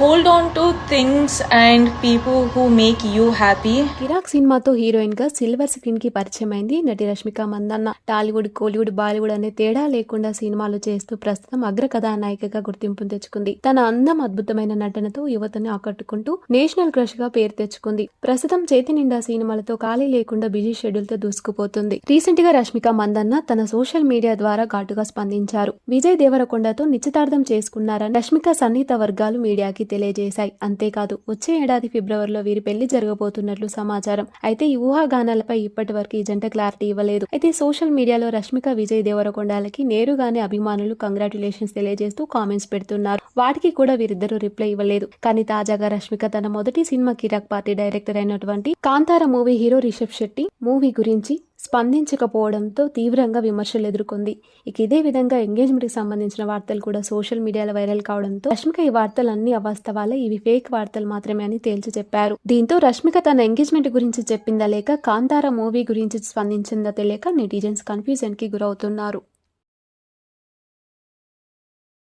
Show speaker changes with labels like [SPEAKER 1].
[SPEAKER 1] Hold on to things and people who make you happy
[SPEAKER 2] Kirik సినిమాతో హీరోయిన్గా silver స్క్రీన్కి పరిచయం అయింది నటి రష్మిక మందన్న. టాలీవుడ్ కోలీవుడ్ బాలీవుడ్ అనే తేడా లేకుండా సినిమాలు చేస్తూ ప్రస్తుతం అగ్ర కథానాయికగా గుర్తింపు తెచ్చుకుంది. తన అందం అద్భుతమైన నటనతో యువతని ఆకట్టుకుంటూ నేషనల్ క్రష్గా పేరు తెచ్చుకుంది. ప్రస్తుతం చేతి నిండా సినిమాలతో ఖాళీ లేకుండా బిజీ షెడ్యూల్తో దూసుకుపోతుంది. రీసెంట్గా రష్మిక మందన్న తన సోషల్ మీడియా ద్వారా ఘాటుగా స్పందించారు. విజయ్ దేవరకొండతో నిశ్చితార్థం చేసుకున్నారని రష్మిక సన్నిహిత వర్గాలు మీడియాకి తెలియజేశాయి. అంతేకాదు వచ్చే ఏడాది ఫిబ్రవరిలో వీరి పెళ్ళి జరగబోతున్నట్లు సమాచారం. అయితే ఈ ఊహాగానాలపై ఇప్పటి వరకు ఈ జంట క్లారిటీ ఇవ్వలేదు. అయితే సోషల్ మీడియాలో రష్మిక విజయ్ దేవరకొండలకి నేరుగానే అభిమానులు కంగ్రాచులేషన్స్ తెలియజేస్తూ కామెంట్స్ పెడుతున్నారు. వాటికి కూడా వీరిద్దరూ రిప్లై ఇవ్వలేదు. కానీ తాజాగా రష్మిక తన మొదటి సినిమా కిరాక్ పార్టీ డైరెక్టర్ అయినటువంటి Kantara movie hero Rishab Shetty movie గురించి స్పందించకపోవడంతో తీవ్రంగా విమర్శలు ఎదుర్కొంది. ఇక ఇదే విధంగా ఎంగేజ్మెంట్కి సంబంధించిన వార్తలు కూడా సోషల్ మీడియాలో వైరల్ కావడంతో రష్మిక ఈ వార్తలు అన్ని అవాస్తవాలే ఇవి ఫేక్ వార్తలు మాత్రమే అని తేల్చి చెప్పారు. దీంతో రష్మిక తన ఎంగేజ్మెంట్ గురించి చెప్పిందా లేక కాంతార మూవీ గురించి స్పందించిందా తెలియక నెటిజన్స్ కన్ఫ్యూజన్కి గురవుతున్నారు.